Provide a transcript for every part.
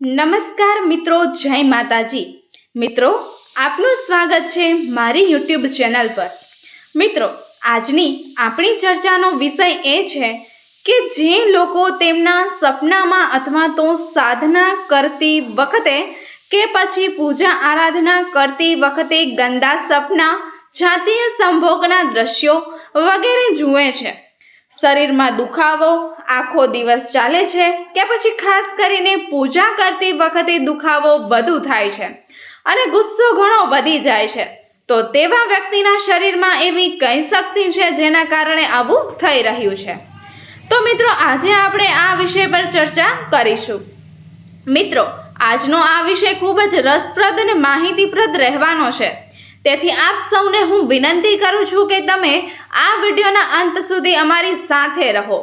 નમસ્કાર મિત્રો, જય માતાજી. મિત્રો, આપનું સ્વાગત છે મારી યુટ્યુબ ચેનલ પર. મિત્રો, આજની આપણી ચર્ચાનો વિષય એ છે કે જે લોકો તેમના સપનામાં અથવા તો સાધના કરતી વખતે કે પછી પૂજા આરાધના કરતી વખતે ગંદા સપના, જાતીય સંભોગના દ્રશ્યો વગેરે જુએ છે. શરીરમાં દુખાવો આખો દિવસ ચાલે છે કે પછી ખાસ કરીને પૂજા કરતી વખતે દુખાવો વધુ થાય છે અને ગુસ્સો ઘણો વધી જાય છે. તો તેવા વ્યક્તિના શરીરમાં એવી કઈ શક્તિ છે જેના કારણે આવું થઈ રહ્યું છે? તો મિત્રો, આજે આપણે આ વિષય પર ચર્ચા કરીશું. મિત્રો, આજનો આ વિષય ખૂબ જ રસપ્રદ અને માહિતીપ્રદ રહેવાનો છે. તેથી આપ સૌને હું વિનંતી કરું છું કે તમે આ વિડીયોના અંત સુધી અમારી સાથે રહો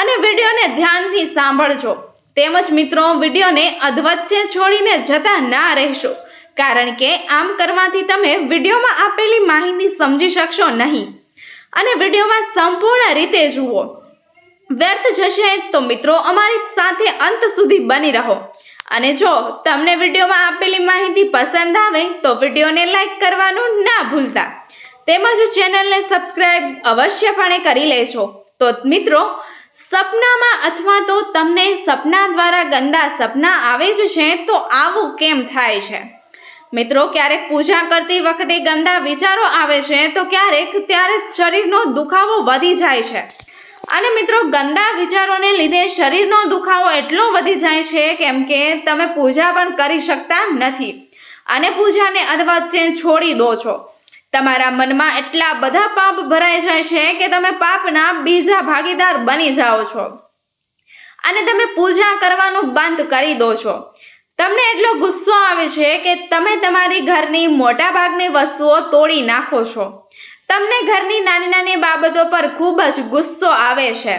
અને વિડીયોને ધ્યાનથી સાંભળજો. તેમજ મિત્રો, વિડીયોને અધવચ્ચે છોડીને જતા ના રહેશો, કારણ કે આમ કરવાથી તમે વિડીયોમાં આપેલી માહિતી સમજી શકશો નહીં. અને વિડીયોમાં સંપૂર્ણ રીતે જુઓ. વ્યર્થ જશે તો મિત્રો, અમારી સાથે અંત સુધી બની રહો. અને જો તમને વિડીયોમાં આપેલી માહિતી પસંદ આવે તો વિડીયોને લાઈક કરવાનું ના ભૂલતા. તેમજ ચેનલને સબસ્ક્રાઈબ અવશ્યપણે કરી લેશો તો મિત્રો, સપનામાં અથવા તો તમને સપના દ્વારા ગંદા સપના આવે જ છે તો આવું કેમ થાય છે? મિત્રો, ક્યારેક પૂજા કરતી વખતે ગંદા વિચારો આવે છે તો ક્યારેક ત્યારે શરીરનો દુખાવો વધી જાય છે. અને મિત્રો, ગંદા વિચારોને લીધે શરીરનો દુખાવો એટલો વધી જાય છે કેમ કે તમે પૂજા પણ કરી શકતા નથી. અને પૂજાને અધવચ્ચે છોડી દો છો. તમારા મનમાં એટલા બધા પાપ ભરાઈ જાય છે કે તમે પાપના બીજા ભાગીદાર બની જાઓ છો. અને તમે પૂજા કરવાનું બંધ કરી દો છો. તમને એટલો ગુસ્સો આવે છે કે તમે તમારી ઘરની મોટા ભાગની વસ્તુઓ તોડી નાખો છો. તમને ઘરની નાની નાની બાબતો પર ખૂબ જ ગુસ્સો આવે છે.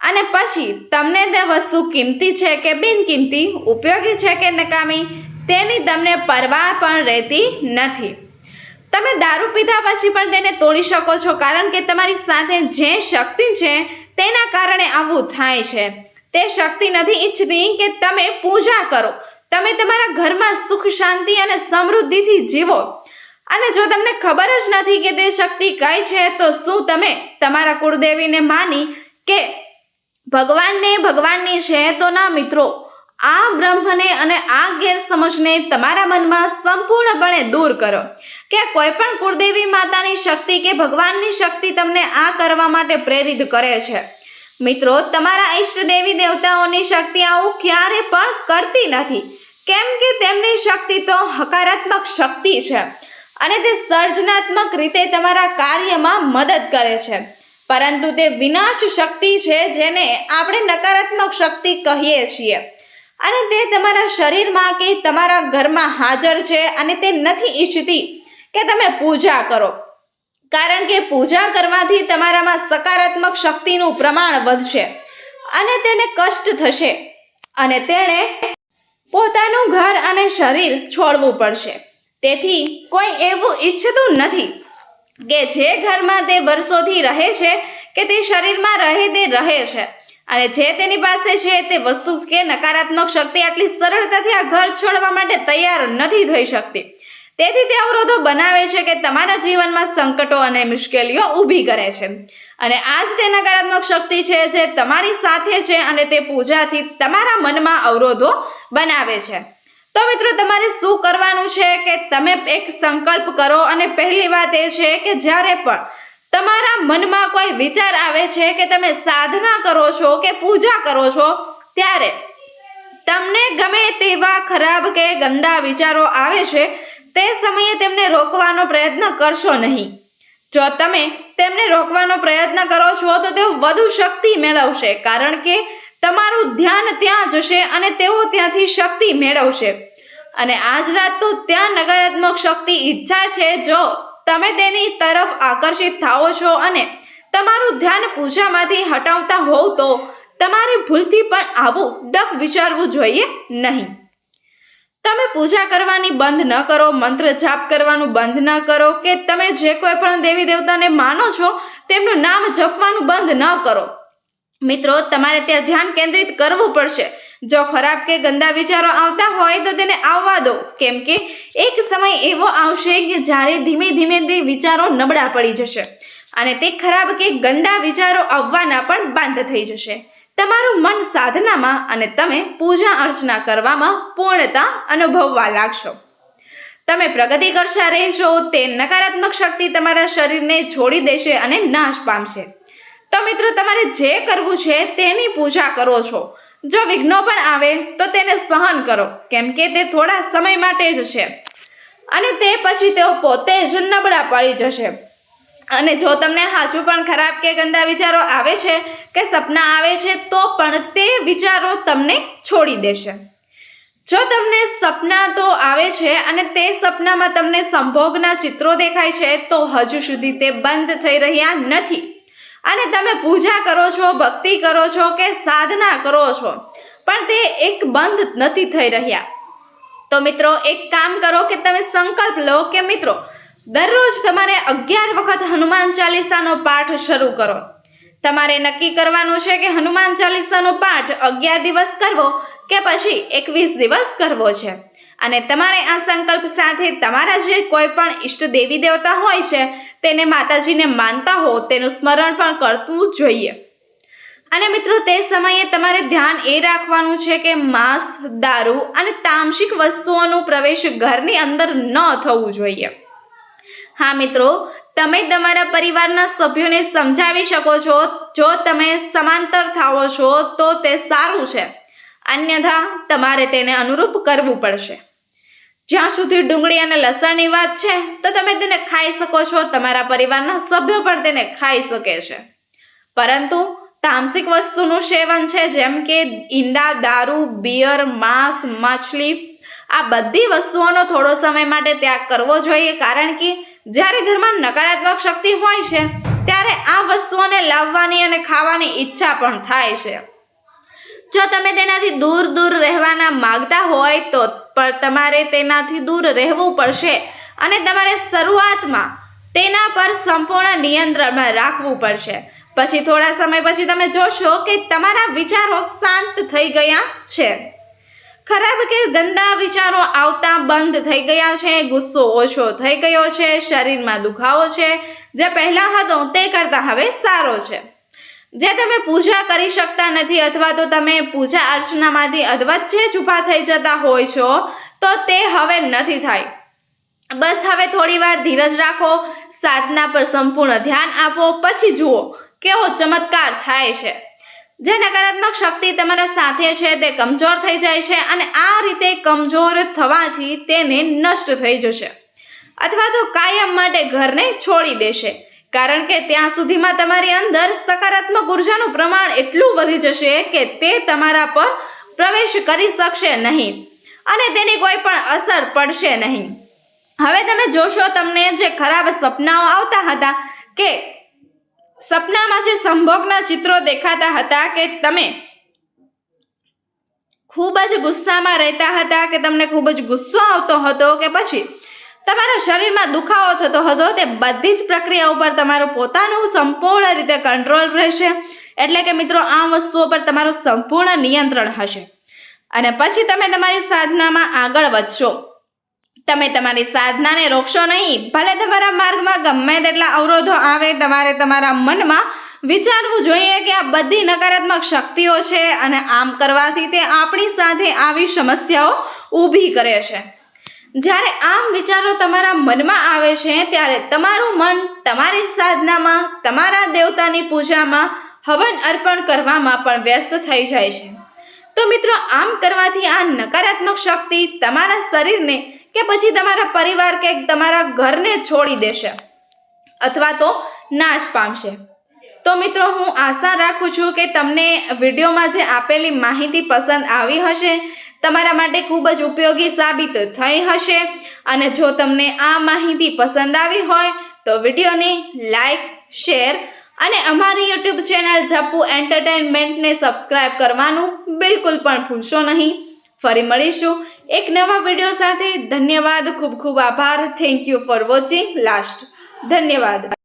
અને પછી, તમને તે વસ્તુ કિંમતી છે કે બિનકિંમતી, ઉપયોગી છે કે નકામી, તેની તમને પરવા પણ રહેતી નથી. તમે દારૂ પીધા પછી પણ તેને તોડી શકો છો, કારણ કે તમારી સાથે જે શક્તિ છે તેના કારણે આવું થાય છે. તે શક્તિ નથી ઈચ્છતી કે તમે પૂજા કરો. તમે તમારા ઘરમાં સુખ, શાંતિ અને સમૃદ્ધિથી જીવો. અને જો તમને ખબર જ નથી કે તે શક્તિ કઈ છે, તો શું તમે તમારા કુળદેવીને માની કે ભગવાનને ભગવાનની છે તો ના મિત્રો? આ બ્રહ્મને અને આ ગેરસમજને તમારા મનમાં સંપૂર્ણપણે દૂર કરો. કે કોઈ પણ કુળદેવી માતાની શક્તિ કે ભગવાનની શક્તિ તમને આ કરવા માટે પ્રેરિત કરે છે. મિત્રો, તમારા ઈષ્ટ દેવી દેવતાઓની શક્તિ આવું ક્યારે પણ કરતી નથી. કેમ કે તેમની શક્તિ તો હકારાત્મક શક્તિ છે. અને તે સર્જનાત્મક રીતે તમારા કાર્યમાં મદદ કરે છે. પરંતુ તે વિનાશ શક્તિ છે જેને આપણે નકારાત્મક શક્તિ કહીએ છીએ. અને તે તમારા શરીરમાં કે તમારા ઘરમાં હાજર છે અને તે નથી ઈચ્છતી કે તમે પૂજા કરો. કારણ કે પૂજા કરવાથી તમારામાં સકારાત્મક શક્તિનું પ્રમાણ વધશે અને તેને કષ્ટ થશે. અને તેણે પોતાનું ઘર અને શરીર છોડવું પડશે. તેથી કોઈ એવું ઈચ્છતું નથી કે જે ઘરમાં તે વર્ષોથી રહે છે કે તે શરીરમાં રહે તે રહે છે. અને જે તેની પાસે છે તે વસ્તુ કે નકારાત્મક શક્તિ આટલી સરળતાથી આ ઘર છોડવા માટે તૈયાર નથી થઈ શકતી. તેથી તે અવરોધો બનાવે છે કે તમારા જીવનમાં સંકટો અને મુશ્કેલીઓ ઊભી કરે છે. અને આ જ તે નકારાત્મક શક્તિ છે જે તમારી સાથે છે અને તે પૂજાથી તમારા મનમાં અવરોધો બનાવે છે. તો મિત્રો, તમારે શું કરવાનું છે કે તમે એક સંકલ્પ કરો અને પહેલી વાત એ છે કે જ્યારે પણ તમારા મનમાં કોઈ વિચાર આવે છે કે તમે સાધના કરો છો કે પૂજા કરો છો, ત્યારે તમને ગમે તેવા ખરાબ કે ગંદા વિચારો આવે છે, તે સમયે તેમને રોકવાનો પ્રયત્ન કરશો નહીં. જો તમે તેમને રોકવાનો પ્રયત્ન કરો છો, તો તેઓ વધુ શક્તિ મેળવશે, કારણ કે તમારું ધ્યાન ત્યાં જશે અને તેઓ ત્યાંથી શક્તિ મેળવશે. અને આજ રાત તો ત્યાં નકારાત્મક શક્તિ ઈચ્છા છે, જો તમે તેની તરફ આકર્ષિત થાઓ છો અને તમારું ધ્યાન પૂજામાંથી હટાવતા હોવ તો તમારી ભૂલથી પણ આવું ડક વિચારવું જોઈએ નહીં. તમે પૂજા કરવાની બંધ ન કરો, મંત્ર જાપ કરવાનું બંધ ન કરો કે તમે જે કોઈ પણ દેવી દેવતાને માનો છો, તેમનું નામ જપવાનું બંધ ન કરો. મિત્રો, તમારે ત્યાં ધ્યાન કેન્દ્રિત કરવું પડશે. જો ખરાબ કે ગંદા વિચારો આવતા હોય તો તેને આવવા દો. કેમ કે એક સમય એવો આવશે કે જ્યારે ધીમે ધીમે તે વિચારો નબળા પડી જશે અને તે ખરાબ કે ગંદા વિચારો આવવાના પણ બંધ થઈ જશે. તમારું મન સાધનામાં અને તમે પૂજા અર્ચના કરવામાં પૂર્ણતા અનુભવવા લાગશો. તમે પ્રગતિ કરતા રહેશો, તે નકારાત્મક શક્તિ તમારા શરીરને છોડી દેશે અને નાશ પામશે. તો મિત્રો, તમારે જે કરવું છે તેની પૂજા કરો છો. જો વિઘ્નો પણ આવે, તો તેને સહન કરો. કેમ કે તે થોડા સમય માટે જ છે. અને તે પછી તેઓ પોતે જ નબળા પડી જશે. અને જો તમને હાજુ પણ ખરાબ કે ગંદા વિચારો આવે છે કે સપના આવે છે, તો પણ તે વિચારો તમને છોડી દેશે. જો તમને સપના તો આવે છે અને તે સપનામાં તમને સંભોગના ચિત્રો દેખાય છે, તો હજુ સુધી તે બંધ થઈ રહ્યા નથી. અને તમે પૂજા કરો છો, ભક્તિ કરો છો કે સાધના કરો છો, પણ તે એક બંધ નથી થઈ રહ્યા. તો મિત્રો, એક કામ કરો કે તમે સંકલ્પ લો કે મિત્રો, દરરોજ તમારે અગિયાર વખત હનુમાન ચાલીસાનો પાઠ શરૂ કરો. તમારે નક્કી કરવાનું છે કે હનુમાન ચાલીસાનો પાઠ અગિયાર દિવસ કરવો કે પછી એકવીસ દિવસ કરવો છે? અને તમારે આ સંકલ્પ સાથે તમારા જે કોઈ પણ ઈષ્ટ દેવી દેવતા હોય છે, તેને માતાજીને માનતા હો, તેનું સ્મરણ પણ કરતું જોઈએ. અને મિત્રો, તે સમયે તમારે ધ્યાન એ રાખવાનું છે કે માંસ, દારૂ અને તામસિક વસ્તુઓનો પ્રવેશ ઘરની અંદર ન થવું જોઈએ. હા, મિત્રો, તમે તમારા પરિવારના સભ્યોને સમજાવી શકો છો, જો તમે સમાંતર થાઓ છો, તો તે સારું છે. અન્યથા, તમારે તેને અનુરૂપ કરવું પડશે. જ્યાં સુધી ડુંગળી અને લસણની વાત છે, તો તમે તેને ખાઈ શકો છો. તમારા પરિવારના સભ્યો પણ તેને ખાઈ શકે છે. પરંતુ તામસિક વસ્તુનું સેવન છે, જેમ કે ઈંડા, દારૂ, બિયર, માંસ, માછલી, આ બધી વસ્તુઓનો થોડો સમય માટે ત્યાગ કરવો જોઈએ. કારણ કે જ્યારે ઘરમાં નકારાત્મક શક્તિ હોય છે, ત્યારે આ વસ્તુઓને લાવવાની અને ખાવાની ઈચ્છા પણ થાય છે. જો તમે તેનાથી દૂર દૂર રહેવાના માગતા હોય, તો પણ તમારે તેનાથી દૂર રહેવું પડશે અને તમારે શરૂઆતમાં તેના પર સંપૂર્ણ નિયંત્રણમાં રાખવું પડશે. પછી થોડા સમય પછી તમે જોશો કે તમારા વિચારો શાંત થઈ ગયા છે. ખરાબ કે ગંદા વિચારો આવતા બંધ થઈ ગયા છે, ગુસ્સો ઓછો થઈ ગયો છે, શરીરમાં દુખાવો છે, જે પહેલાં હતો તે કરતાં હવે સારો છે. જે તમે પૂજા કરી શકતા નથી અથવા તો તમે પૂજા અર્ચનામાંથી અધવચ્ચે ઊભા થઈ જતા હોય છો, તો તે હવે નથી થાય. બસ હવે થોડી વાર ધીરજ રાખો, સાધના પર સંપૂર્ણ ધ્યાન આપો, પછી જુઓ કેવો ચમત્કાર થાય છે. જે નકારાત્મક શક્તિ તમારા સાથે છે તે કમજોર થઈ જાય છે અને આ રીતે કમજોર થવાથી તેને નષ્ટ થઈ જશે. અથવા તો કાયમ માટે ઘરને છોડી દેશે. કારણ કે ત્યાં સુધીમાં તમારી અંદર સકારાત્મક ઉર્જાનું પ્રમાણ એટલું વધી જશે કે તે તમારા પર પ્રવેશ કરી શકશે નહીં અને તેની કોઈ પણ અસર પડશે નહીં. હવે તમે જોશો તમને જે ખરાબ સપનાઓ આવતા હતા કે સપનામાં જે સંભોગના ચિત્રો દેખાતા હતા કે તમે ખૂબ જ ગુસ્સામાં રહેતા હતા કે તમને ખૂબ જ ગુસ્સો આવતો હતો કે પછી તમારા શરીરમાં દુખાવો થતો હતો તે બધી જ પ્રક્રિયા ઉપર તમારું પોતાનું સંપૂર્ણ રીતે કંટ્રોલ રહેશે. એટલે કે મિત્રો, આ વસ્તુઓ પર તમારું સંપૂર્ણ નિયંત્રણ હશે. અને પછી તમે તમારી સાધનામાં આગળ વધશો. તમે તમારી સાધનાને રોકશો નહીં. ભલે તમારા માર્ગમાં ગમે તેટલા અવરોધો આવે, તમારે તમારા મનમાં વિચારવું જોઈએ કે આ બધી નકારાત્મક શક્તિઓ છે અને આમ કરવાથી તે આપણી સાથે આવી સમસ્યાઓ ઊભી કરે છે. જ્યારે આમ વિચારો તમારા મનમાં આવે છે, ત્યારે તમારું મન તમારી સાધનામાં, તમારા દેવતાની પૂજામાં હવન અર્પણ કરવામાં પણ વ્યસ્ત થઈ જાય છે. તો મિત્રો, આમ કરવાથી આ નકારાત્મક શક્તિ તમારા શરીરને કે પછી તમારા પરિવાર કે તમારા ઘરને છોડી દેશે અથવા તો નાશ પામશે. તો મિત્રો, હું આશા રાખું છું કે તમને વિડીયોમાં જે આપેલી માહિતી પસંદ આવી હશે તમારા માટે ખૂબ જ ઉપયોગી સાબિત થઈ હશે. અને જો તમને આ માહિતી પસંદ આવી હોય, તો વિડીયોને લાઈક, શેર અને અમારી યુટ્યુબ ચેનલ જપ્પુ એન્ટરટેનમેન્ટને સબસ્ક્રાઇબ કરવાનું બિલકુલ પણ ભૂલશો નહીં. ફરી મળીશું એક નવા વીડિયો સાથે. ધન્યવાદ. ખૂબ ખૂબ આભાર. Thank you for watching. Last. ધન્યવાદ.